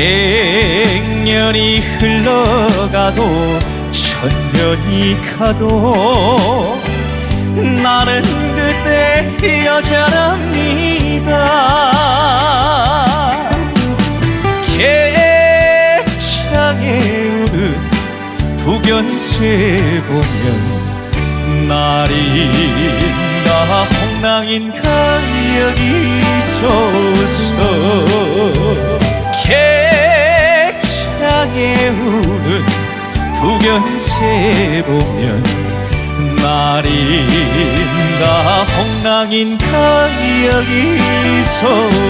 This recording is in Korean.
백년이 흘러가도 천년이 가도 나는 그때 여자랍니다. 개창에 우는 두견새 보면 날인가 홍랑인가 여기소서 객창에 우는 두견새 보면 날인가? 홍랑인가 여기소서